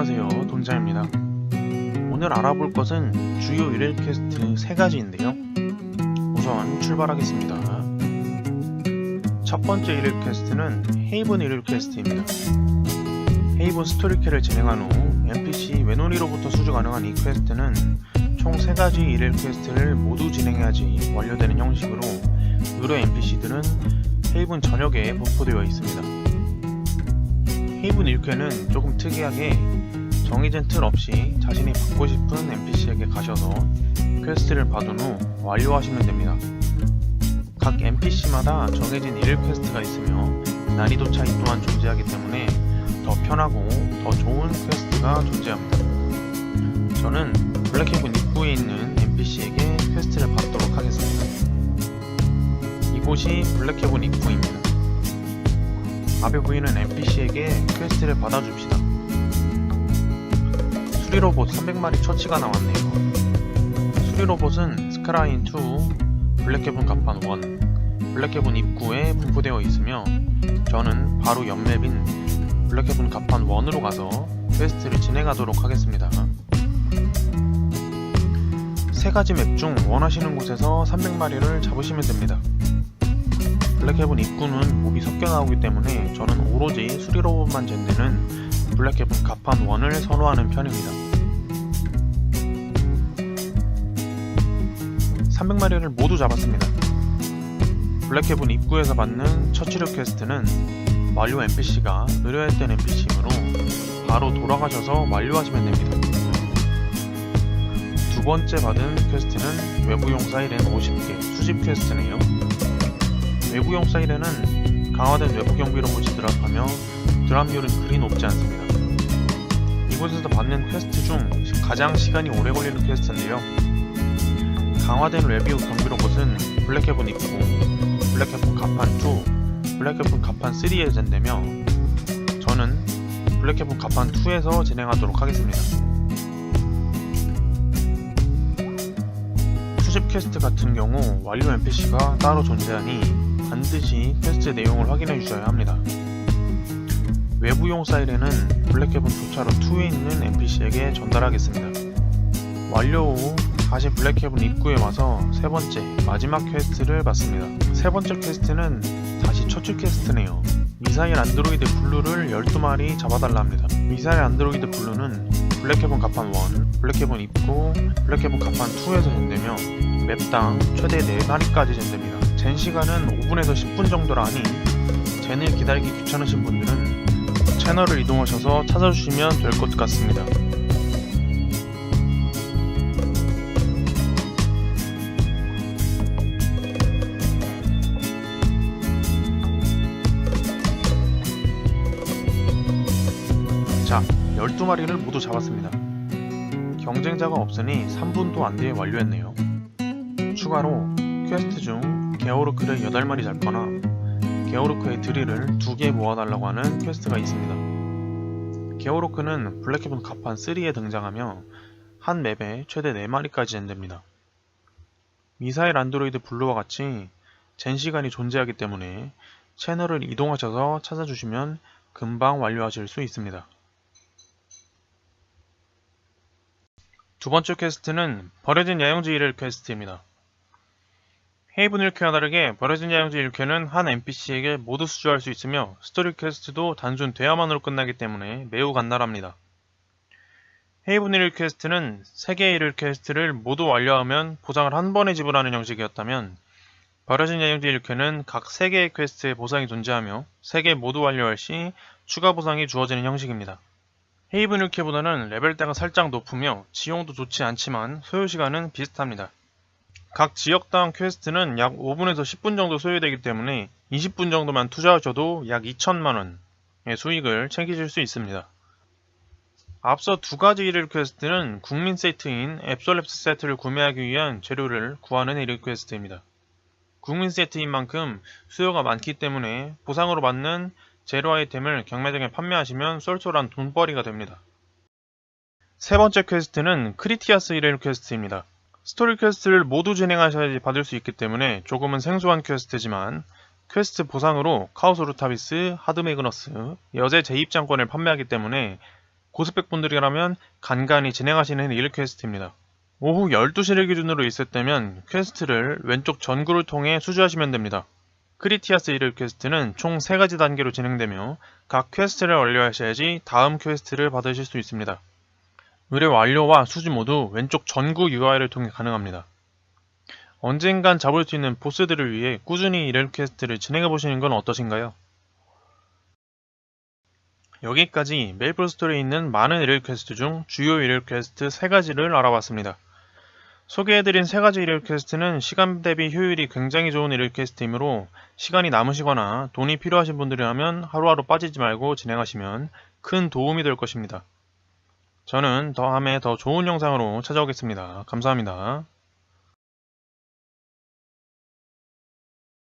안녕하세요 돈자입니다. 오늘 알아볼 것은 주요 일일 퀘스트 3가지인데요. 우선 출발하겠습니다. 첫 번째 일일 퀘스트는 헤이븐 일일 퀘스트입니다. 헤이븐 스토리캐를 진행한 후 NPC 외놀이로부터 수주 가능한 이 퀘스트는 총 3가지 일일 퀘스트를 모두 진행해야지 완료되는 형식으로 의뢰 NPC들은 헤이븐 전역에 분포되어 있습니다 헤이븐 1쾌는 조금 특이하게 정해진 틀 없이 자신이 받고 싶은 NPC에게 가셔서 퀘스트를 받은 후 완료하시면 됩니다. 각 NPC마다 정해진 일일 퀘스트가 있으며 난이도 차이 또한 존재하기 때문에 더 편하고 더 좋은 퀘스트가 존재합니다. 저는 블랙헤븐 입구에 있는 NPC에게 퀘스트를 받도록 하겠습니다. 이곳이 블랙헤븐 입구입니다. 앞에 보이는 NPC에게 퀘스트를 받아줍시다. 수리로봇 300마리 처치가 나왔네요. 수리로봇은 스크라인 2, 블랙헤븐 갑판 1, 블랙헤븐 입구에 분포되어 있으며 저는 바로 옆맵인 블랙헤븐 갑판 1으로 가서 퀘스트를 진행하도록 하겠습니다. 세 가지 맵 중 원하시는 곳에서 300마리를 잡으시면 됩니다. 블랙헤븐 입구는 몹이 섞여 나오기 때문에 저는 오로지 수리로봇만 젠되는 블랙헤븐 갑판 1을 선호하는 편입니다. 300마리를 모두 잡았습니다. 블랙헤븐 입구에서 받는 처치력 퀘스트는 완료 NPC가 의뢰했던 NPC이므로 바로 돌아가셔서 완료하시면 됩니다. 두 번째 받은 퀘스트는 외부용 사이렌 50개 수집 퀘스트네요. 외부용 사이렌은 강화된 외부 경비 로봇이 드랍하며 드랍률은 그리 높지 않습니다. 이곳에서 받는 퀘스트 중 가장 시간이 오래 걸리는 퀘스트인데요. 강화된 외부 경비 로봇은 블랙헤븐 입구, 블랙헤븐 가판 2, 블랙헤븐 가판 3에 젠되며 저는 블랙헤븐 가판 2에서 진행하도록 하겠습니다. 수집 퀘스트 같은 경우 완료 NPC가 따로 존재하니 반드시 퀘스트 내용을 확인해 주셔야 합니다. 외부용 사이렌은 블랙헤븐 도차로 2에 있는 NPC에게 전달하겠습니다. 완료 후 다시 블랙헤븐 입구에 와서 세 번째 마지막 퀘스트를 받습니다. 세 번째 퀘스트는 다시 처치 퀘스트네요. 미사일 안드로이드 블루를 12마리 잡아달라 합니다. 미사일 안드로이드 블루는 블랙헤븐 가판 1, 블랙헤븐 입구, 블랙헤븐 가판 2에서 젠되며 맵당 최대 4마리까지 젠됩니다. 젠 시간은 5분에서 10분 정도라 하니 젠을 기다리기 귀찮으신 분들은 채널을 이동하셔서 찾아주시면 될 것 같습니다. 자, 12마리를 모두 잡았습니다. 경쟁자가 없으니 3분도 안 뒤에 완료했네요. 추가로 퀘스트 중 게오르크를 8마리 잡거나 게오르크의 드릴을 2개 모아달라고 하는 퀘스트가 있습니다. 게오르크는 블랙헤븐 가판 3에 등장하며 한 맵에 최대 4마리까지 젠됩니다. 미사일 안드로이드 블루와 같이 젠 시간이 존재하기 때문에 채널을 이동하셔서 찾아주시면 금방 완료하실 수 있습니다. 두 번째 퀘스트는 버려진 야영지 1일 퀘스트입니다. 헤이븐 1퀘와 다르게 버려진 야영지 1퀘는 한 NPC에게 모두 수주할 수 있으며 스토리 퀘스트도 단순 대화만으로 끝나기 때문에 매우 간단합니다. 헤이븐 1일 퀘스트는 3개의 1일 퀘스트를 모두 완료하면 보상을 한 번에 지불하는 형식이었다면 버려진 야영지 1퀘는 각 3개의 퀘스트에 보상이 존재하며 3개 모두 완료할 시 추가 보상이 주어지는 형식입니다. 헤이븐 1퀘보다는 레벨대가 살짝 높으며 지용도 좋지 않지만 소요시간은 비슷합니다. 각 지역당 퀘스트는 약 5분에서 10분 정도 소요되기 때문에 20분 정도만 투자하셔도 약 2천만원의 수익을 챙기실 수 있습니다. 앞서 두 가지 일일 퀘스트는 국민 세트인 앱솔랩스 세트를 구매하기 위한 재료를 구하는 일일 퀘스트입니다. 국민 세트인 만큼 수요가 많기 때문에 보상으로 받는 재료 아이템을 경매장에 판매하시면 쏠쏠한 돈벌이가 됩니다. 세 번째 퀘스트는 크리티아스 일일 퀘스트입니다. 스토리 퀘스트를 모두 진행하셔야지 받을 수 있기 때문에 조금은 생소한 퀘스트지만 퀘스트 보상으로 카오스 루타비스, 하드 매그너스, 여제 재입장권을 판매하기 때문에 고스펙 분들이라면 간간히 진행하시는 일 퀘스트입니다. 오후 12시를 기준으로 있을 때면 퀘스트를 왼쪽 전구를 통해 수주하시면 됩니다. 크리티아스 1일 퀘스트는 총 3가지 단계로 진행되며 각 퀘스트를 완료하셔야지 다음 퀘스트를 받으실 수 있습니다. 의뢰 완료와 수주 모두 왼쪽 전구 UI를 통해 가능합니다. 언젠간 잡을 수 있는 보스들을 위해 꾸준히 이럴 퀘스트를 진행해 보시는 건 어떠신가요? 여기까지 메이플 스토리에 있는 많은 일일 퀘스트 중 주요 일일 퀘스트 3가지를 알아봤습니다. 소개해드린 3가지 일일 퀘스트는 시간 대비 효율이 굉장히 좋은 일일 퀘스트이므로 시간이 남으시거나 돈이 필요하신 분들이라면 하루하루 빠지지 말고 진행하시면 큰 도움이 될 것입니다. 저는 다음에 더 좋은 영상으로 찾아오겠습니다. 감사합니다.